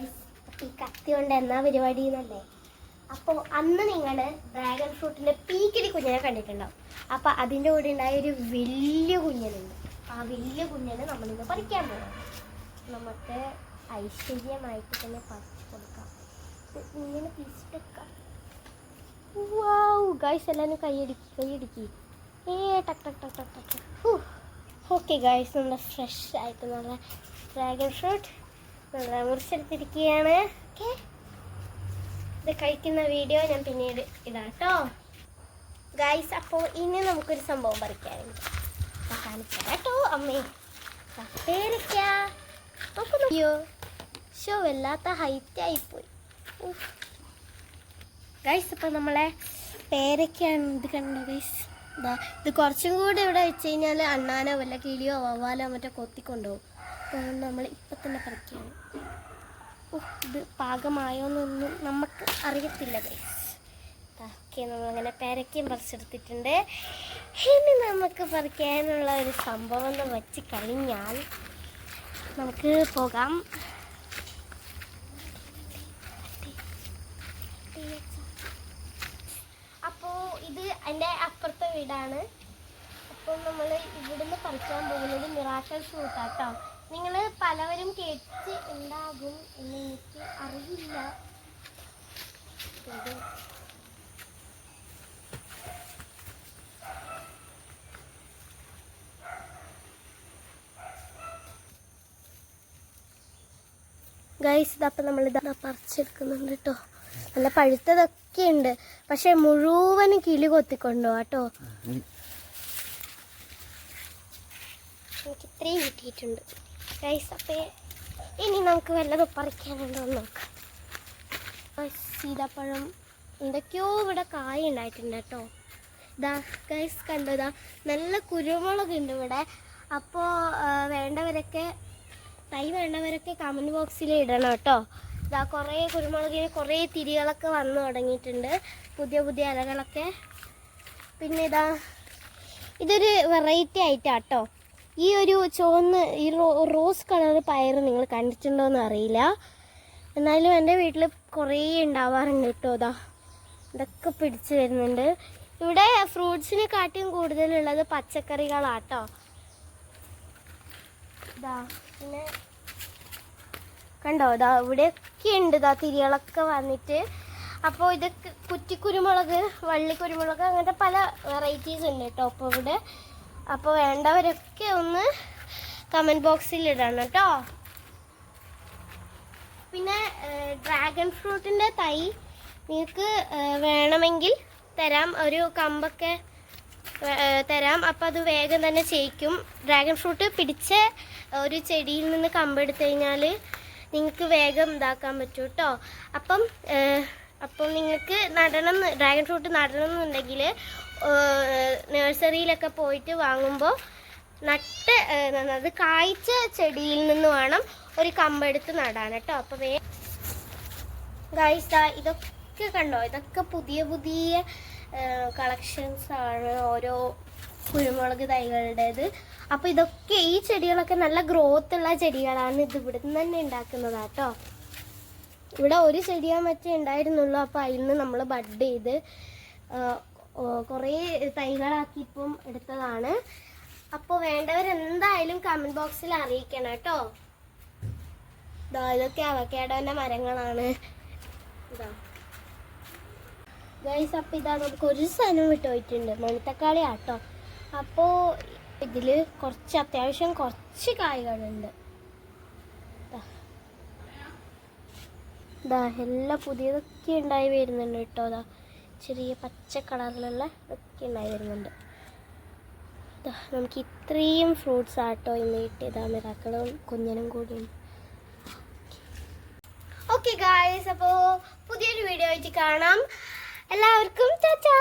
ഈ കത്തി കൊണ്ട് എന്നാ പരിപാടി എന്നല്ലേ അപ്പോൾ അന്ന് നിങ്ങൾ ഡ്രാഗൺ ഫ്രൂട്ടിന്റെ പീക്കിലി കുഞ്ഞിനെ കണ്ടിട്ടുണ്ടാവും. അപ്പൊ അതിന്റെ കൂടെ ഉണ്ടായ ഒരു വലിയ കുഞ്ഞനുണ്ട്. ആ വലിയ കുഞ്ഞനെ നമ്മളിന്ന് പറിക്കാൻ പോകാം നമുക്ക് ഐശ്വര്യമായിട്ട് തന്നെ പറിച്ചു കൊടുക്കാം. ഇങ്ങനെ പിടിച്ചെടുക്കാം എല്ലാവരും കൈയടിക്കി കൈയടിക്കി. ഏ ടക് ടക് ടക് ടക് ടക്. ഓക്കെ ഗായ്സ് നമ്മുടെ ഫ്രഷ് ആയിട്ട് നല്ല ഡ്രാഗൺ ഫ്രൂട്ട് നല്ല മുറിച്ചെടുത്തിരിക്കുകയാണ്. ഓക്കെ. ഇത് കഴിക്കുന്ന വീഡിയോ ഞാൻ പിന്നീട് ഇടാം കേട്ടോ ഗൈസ് അപ്പോൾ ഇനി നമുക്കൊരു സംഭവം പറിക്കാറുണ്ട് കേട്ടോ അമ്മേ. ദാ നമുക്ക് നോക്കിയോ ഷോ വല്ലാത്ത ഹൈറ്റ് ആയിപ്പോയി. ഗൈസ് ഇപ്പം നമ്മളെ പേരയ്ക്കാണ് ഇത് കണ്ടോ ഗൈസ് ഇതാ ഇത് കുറച്ചും കൂടി ഇവിടെ വെച്ച് കഴിഞ്ഞാൽ അണ്ണാനോ വല്ല കിളിയോ വവ്വാലോ മറ്റോ കൊത്തിക്കൊണ്ടുപോകും നമ്മൾ ഇപ്പം തന്നെ പറിക്കുകയാണ് ഇത് പാകമായോന്നൊന്നും നമുക്ക് അറിയത്തില്ല ഓക്കെ നമ്മളങ്ങനെ പേരയ്ക്കയും പറിച്ചെടുത്തിട്ടുണ്ട്. ഇനി നമുക്ക് പറിക്കാനുള്ള ഒരു സംഭവം എന്ന് വെച്ച് കഴിഞ്ഞാൽ നമുക്ക് പോകാം. അപ്പോൾ ഇത് എന്റെ അപ്പുറത്തെ വീടാണ്. അപ്പോൾ നമ്മൾ ഇവിടുന്ന് പറിക്കാൻ പോകുന്നത് മിറാക്കൽ ഫ്രൂട്ടാട്ടോ. നിങ്ങൾ പലവരും കേട്ട് ഉണ്ടാകും എന്ന് എനിക്ക് അറിയില്ല. ഗൈസ് ഇതപ്പം നമ്മൾ ഇതാ പറിച്ചെടുക്കുന്നുണ്ട് കേട്ടോ. നല്ല പഴുത്തതൊക്കെ ഉണ്ട്. പക്ഷെ മുഴുവനും കിളി കൊത്തിക്കൊണ്ടോ കേട്ടോ എനിക്ക് ഇത്രയും കിട്ടിയിട്ടുണ്ട്. ഗൈസ് അപ്പേ ഇനി നമുക്ക് വല്ലതും പറിക്കാനുണ്ടോ എന്ന് നോക്കാം. ആ സീതാപ്പഴം എന്തൊക്കെയോ ഇവിടെ കായ ഉണ്ടായിട്ടുണ്ട് കേട്ടോ. ഇതാ ഗൈസ് കണ്ടോ ഇതാ നല്ല കുരുമുളക് ഉണ്ട് ഇവിടെ. അപ്പോൾ വേണ്ടവരൊക്കെ തൈ വേണ്ടവരൊക്കെ കമന്റ് ബോക്സിൽ ഇടണം കേട്ടോ. ഇതാ കുറേ കുരുമുളകിന് കുറേ തിരികളൊക്കെ വന്നു തുടങ്ങിയിട്ടുണ്ട്. പുതിയ പുതിയ ഇലകളൊക്കെ. പിന്നെ ഇതാ ഇതൊരു വെറൈറ്റി ആയിട്ടാട്ടോ ഈ ഒരു ചുവന്ന് ഈ റോ റോസ് കളർ പയർ നിങ്ങൾ കണ്ടിട്ടുണ്ടോ എന്ന് അറിയില്ല. എന്നാലും എന്റെ വീട്ടിൽ കുറേ ഉണ്ടാവാറുണ്ട് കേട്ടോ അതാ ഇതൊക്കെ പിടിച്ചു വരുന്നുണ്ട്. ഇവിടെ ഫ്രൂട്ട്സിനെ കാട്ടിയും കൂടുതലുള്ളത് പച്ചക്കറികളാട്ടോ. ഇതാ പിന്നെ കണ്ടോ ഇതാ ഇവിടെയൊക്കെ ഉണ്ട് ഇതാ തിരികളൊക്കെ വന്നിട്ട്. അപ്പോൾ ഇതൊക്കെ കുറ്റിക്കുരുമുളക് വള്ളിക്കുരുമുളക് അങ്ങനത്തെ പല വെറൈറ്റീസ് ഉണ്ട് കേട്ടോ. അപ്പോൾ ഇവിടെ അപ്പോൾ വേണ്ടവരൊക്കെ ഒന്ന് കമന്റ് ബോക്സിൽ ഇടണം കേട്ടോ. പിന്നെ ഡ്രാഗൺ ഫ്രൂട്ടിന്റെ തൈ നിങ്ങൾക്ക് വേണമെങ്കിൽ തരാം. ഒരു കമ്പൊക്കെ തരാം. അപ്പം അത് വേഗം തന്നെ ചെയ്യിക്കും. ഡ്രാഗൺ ഫ്രൂട്ട് പിടിച്ച ഒരു ചെടിയിൽ നിന്ന് കമ്പെടുത്തു കഴിഞ്ഞാൽ നിങ്ങൾക്ക് വേഗം ഇതാക്കാൻ പറ്റും കേട്ടോ. അപ്പം അപ്പം നിങ്ങൾക്ക് നടണം ഡ്രാഗൺ ഫ്രൂട്ട് നടണം എന്നുണ്ടെങ്കിൽ നഴ്സറിയിലൊക്കെ പോയിട്ട് വാങ്ങുമ്പോൾ നട്ട് അത് കായ്ച്ച ചെടിയിൽ നിന്ന് വേണം ഒരു കമ്പെടുത്ത് നടാൻ കേട്ടോ. അപ്പോൾ വേ ഗൈസ് ഇതൊക്കെ കണ്ടോ? ഇതൊക്കെ പുതിയ പുതിയ കളക്ഷൻസ് ആണ് ഓരോ കുരുമുളക് തൈകളുടേത്. അപ്പോൾ ഇതൊക്കെ ഈ ചെടികളൊക്കെ നല്ല ഗ്രോത്ത് ഉള്ള ചെടികളാണ് ഇത് ഇവിടുന്ന് തന്നെ ഉണ്ടാക്കുന്നതാട്ടോ ഇവിടെ ഒരു ചെടിയാ മറ്റേ ഉണ്ടായിരുന്നുള്ളൂ. അപ്പോൾ അതിൽ നിന്ന് നമ്മൾ ബഡ് ചെയ്ത് കുറേ തൈകളാക്കി ഇപ്പം എടുത്തതാണ്. അപ്പോൾ വേണ്ടവർ എന്തായാലും കമന്റ് ബോക്സിൽ അറിയിക്കണം കേട്ടോ. ഇതാ ഇതൊക്കെ അവക്കേടോന്റെ മരങ്ങളാണ്. ഇതാ ഗൈസ് അപ്പം ഇതാ നമുക്ക് ഒരു സാധനം വിട്ട് പോയിട്ടുണ്ട്. മണിത്തക്കാളി ആട്ടോ. അപ്പോൾ ഇതിൽ കുറച്ച് അത്യാവശ്യം കുറച്ച് കായ്കളുണ്ട്. എല്ലാം പുതിയതൊക്കെ ഉണ്ടായി വരുന്നുണ്ട് കേട്ടോ. അതാ ചെറിയ പച്ച കളറിലുള്ള ഇതൊക്കെ ഉണ്ടായി വരുന്നുണ്ട് ദാ നമുക്ക് ഇത്രയും ഫ്രൂട്ട്സ് ആട്ടോ ഇന്ന് കിട്ടിയതാ. മിറാക്കളും കുഞ്ഞനും കൂടിയും. ഓക്കെ ഗായ്സ് അപ്പോൾ പുതിയൊരു വീഡിയോ ആയിട്ട് കാണാം. എല്ലാവർക്കും ചാച്ചാ